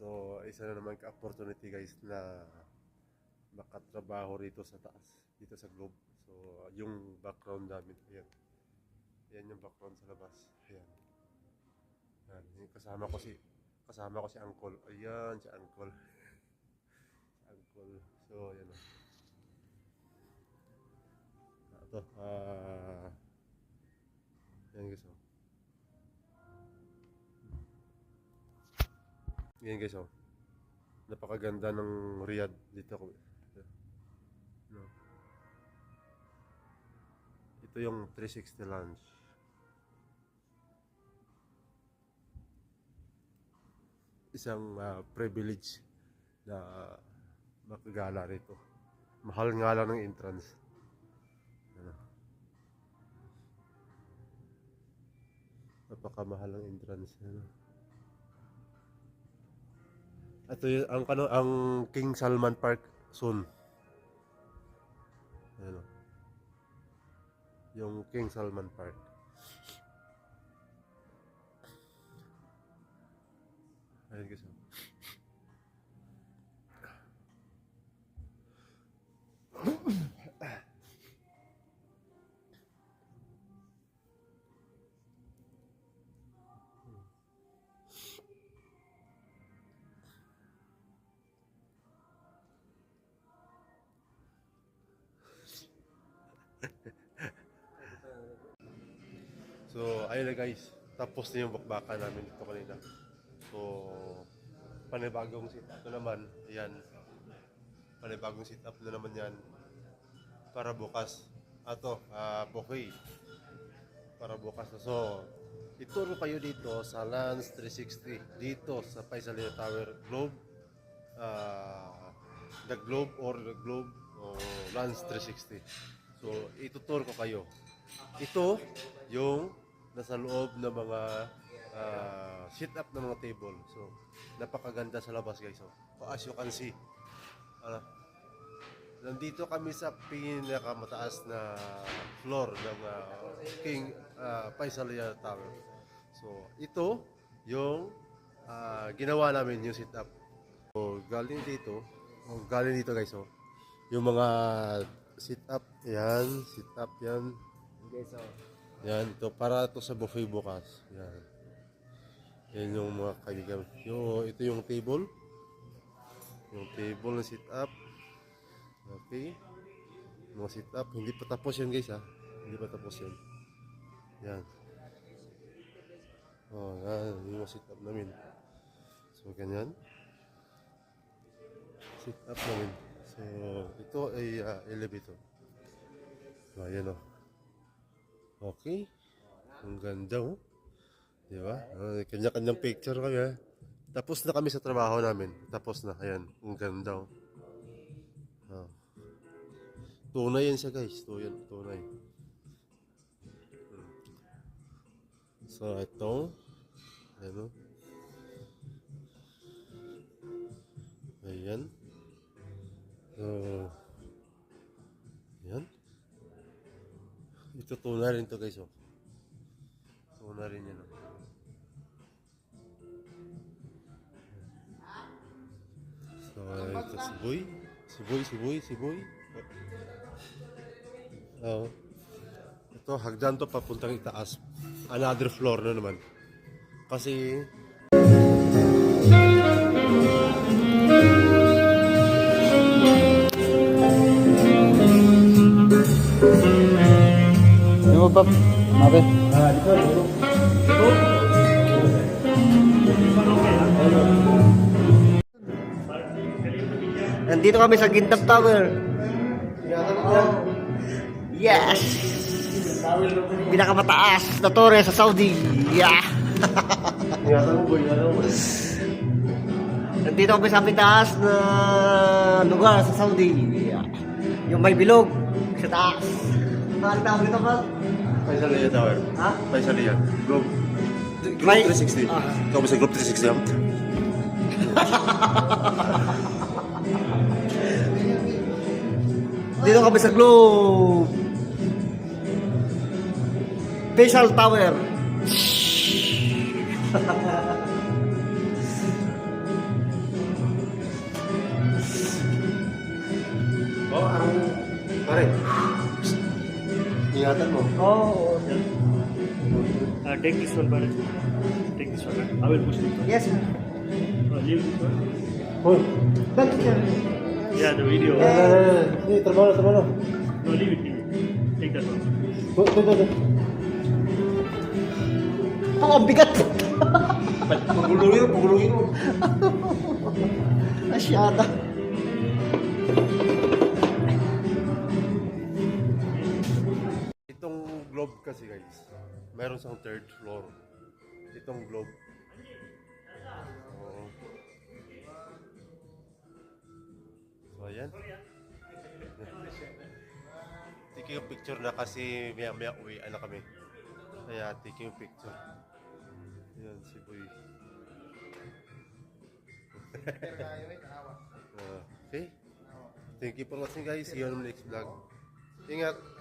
So, isa na naman ka-opportunity guys na makatrabaho rito sa taas, dito sa Globe. So, yung background namin, ayan. Ayan yung background sa labas. Ayan. Ayan. Kasama ko si kasama ko si Uncle. Ayan, si Uncle. si Uncle. So, ayan o. Ito, ah... ayan Yan guys oh. Napakaganda ng Riyadh dito ko. No. Ito yung 360 lounge. Isang ah, privilege na makagala rito. Mahal nga lang ng entrance. Ano. Napakamahal ng entrance. Ano. Ito yung ang ano ang King Salman Park soon. Ano? Yung King Salman Park. Ayun guys. So, ayun na guys. Tapos na yung bakbakan namin dito kanina. So, panibagong setup na naman. Ayan. Panibagong setup na naman yan. Para bukas. Ato, ah buffet. Para bukas na. So, ituro kayo dito sa Lance 360. Dito sa Paisalina Tower Globe. ah the Globe or the Globe o Lance 360. So, ituturo ko kayo. Ito yung nasa loob ng mga ah, sit up ng mga table. So, napakaganda sa labas guys. So, as you can see, ano, nandito kami sa pinakamataas na floor ng ah, King uh, Paisalia Tower. So, ito yung ah, ginawa namin yung sit up. So, galing dito, oh, galing dito guys, oh. Yung mga sit up, yan, sit up yan, Okay, so, yan, ito para to sa buffet bukas. Yan. Yan yung mga kaibigan. Yung, ito yung table. Yung table na sit up. Okay. Mga sit up. Hindi pa tapos yan guys ha. Hindi pa tapos yan. Yan. Oh, yan. Yung mga sit up namin. So, ganyan. Sit up namin. So, ito ay ah, elevator. So, ayan o. Okay. Ang ganda oh. Di ba? Ah, Kanya-kanyang picture kami ha. Tapos na kami sa trabaho namin. Tapos na. Ayan. Ang ganda oh. Ah. Tunay yan siya guys. Tunay. Tunay. Hmm. So, ito. Ayan oh. Ayan. So, Ito tuna rin to guys oh. Tuna rin yan oh. So, ito si Boy. Si Boy, si Boy, si Boy. Oo. Ito, hagdan to papuntang itaas. Another floor na naman. Kasi, Di mo ba, Mabe? Nandito kami sa Gindap Tower. Yes! Pinakamataas na torre sa Saudi. Yeah! Nandito kami sa pitaas na lugar sa Saudi. Yeah. Yung may bilog sa taas. Bakit tawag dito ba? Paisalia Tower. Ha? Paisalia. Globe. Globe May- 360. Ah. Ikaw ba sa Globe 360 yan? Dito kami sa Globe. Facial Tower. Ingatan mo. Oo. Oh, Uh, take this one, brother. Take this one. I will push this one. yes. Uh, leave this one. Hoy. Bakit siya? Yeah, the video. Hindi, trabaho na, trabaho na. No, leave it, leave it. Take that one. Hoy, hoy, hoy, hoy. Oh, bigat! Pagulungin mo, pagulungin mo. Asyata. Guys, meron siyang third floor. Itong globe. Oo. So ayan. Taking yung picture na kasi maya maya uwi na kami. Kaya taking yung picture. Ayan si Boy. Ah, okay. Thank you for watching guys. See you on the next vlog. Ingat.